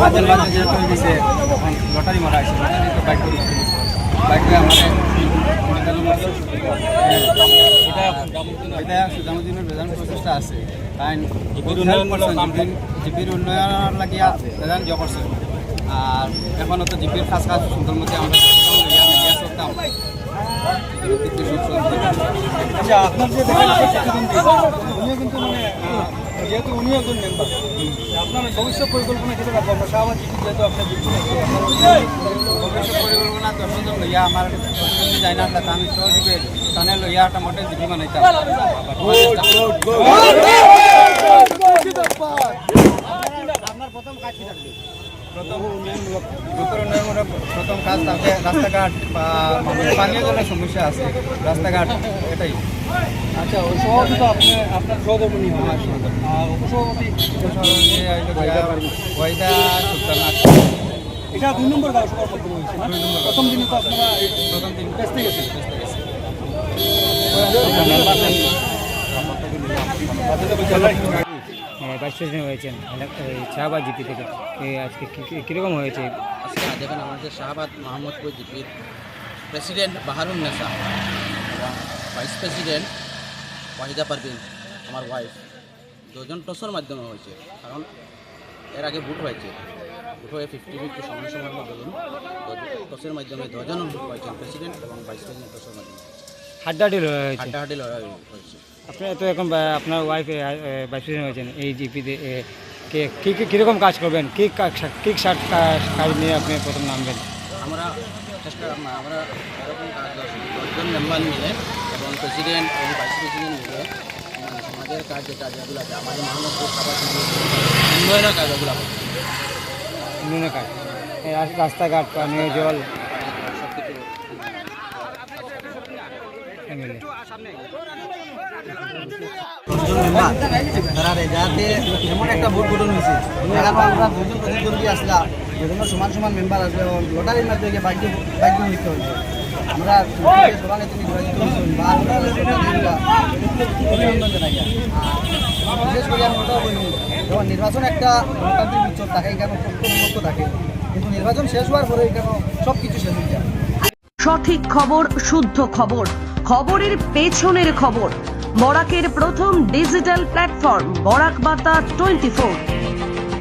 Vezel Vezel যেহেতু হয়ে গেছে এখন লটারি মারা আছে লটারি তো বাইক করি এটা প্রচেষ্টা আছে। তাই জিপির উন্নয়নের লাগিয়া বেদান জয় করছে আর এখনও তো জিপির কাজ কাজ সুন্দর মধ্যে আমরা করতাম। আচ্ছা আপনার যে কিন্তু মানে যেহেতু উনি একজন মেম্বার আপনার ভবিষ্যৎ পরিকল্পনা কেটে রাখব আমরা শাহবাজ জিপি যেহেতু আপনার যুক্ত ভবিষ্যৎ পরিকল্পনা দর্শকজন লইয়া আমার যাই না আমি সহযোগে তানে লইয়া একটা মডেল জিপি বানাইতাম আপনার প্রথম কাজ কি থাকবে প্রথম উন্নয়নমূলক দ্রুতর উন্নয়নমূলক প্রথম কাজ তাকে রাস্তাঘাট বা পানীয় জলের সমস্যা আছে। রাস্তাঘাট এটাই। আচ্ছা ওই সভাপতি তো আপনি আপনার সহধর্মী হয় উপসভাপতি ওয়াইদা সুলতানা এটা দুই নম্বর সভার মধ্যে না? প্রথম দিনে তো আপনারা প্রথম দিন ব্যস্ত গেছেন। ভাইস প্রেসিডেন্ট হয়েছেন শাহবাজ জিপি থেকে। আজকে কীরকম হয়েছে? আজকে দেখেন আমাদের শাহবাদ মোহাম্মদপুর জিপির প্রেসিডেন্ট বাহারুন নেসা এবং ভাইস প্রেসিডেন্ট ওয়াহিদা পারভিন আমার ওয়াইফ দুজন টসের মাধ্যমে হয়েছে। কারণ এর আগে ভোট হয়েছে। ভোট হয়ে ফিফটি ফিফটি সমান সমান দুজন টসের মাধ্যমে দুজন ভোট হয়েছেন প্রেসিডেন্ট এবং ভাইস প্রেসিডেন্ট টসের মাধ্যমে। হাড্ডাহাড্ডি হাড্ডাহাড্ডি লড়াই হয়েছে। আপনি তো এখন আপনার ওয়াইফ প্রেসিডেন্ট হয়েছেন এই জিপিতে কে কী কী- কীরকম কাজ করবেন? কী কাজ- কী কাজ কাজ নিয়ে আপনি প্রথম নামবেন? আমরা চেষ্টা আমরা এরকম কাজ দশজন মেম্বার মিলে এবং প্রেসিডেন্ট এবং ভাইস প্রেসিডেন্ট মিলে মানে সমাজের কাজ যেটা যেগুলো আছে আমাদের মহানগর খাবার উন্নয়নের কাজ এগুলো উন্নয়নের কাজ রাস্তাঘাট পানীয় জল সব কিছু এমএলএ তারা যাতে এমন একটা ভোট গঠন হয়েছে। এখানে আমরা দুজন প্রতিদ্বন্দ্বী আসলা বিভিন্ন সমান সমান মেম্বার আসবে এবং লটারির মাধ্যমে বাইক বাইক লিখতে হয়েছে। আমরা সবাই তুমি নির্বাচিত হয়েছেন বা অভিনন্দন জানাই। বিশেষ করে আমি ওটাও বলি যখন নির্বাচন একটা গণতান্ত্রিক উৎসব থাকে এখানে পক্ষ থাকে। কিন্তু নির্বাচন শেষ হওয়ার পরে এখানে সব কিছু শেষ হয়ে যায়। সঠিক খবর শুদ্ধ খবর। খবরের পেছনের খবর। বরাকের প্রথম ডিজিটাল প্ল্যাটফর্ম বরাক বার্তা টোয়েন্টি ফোর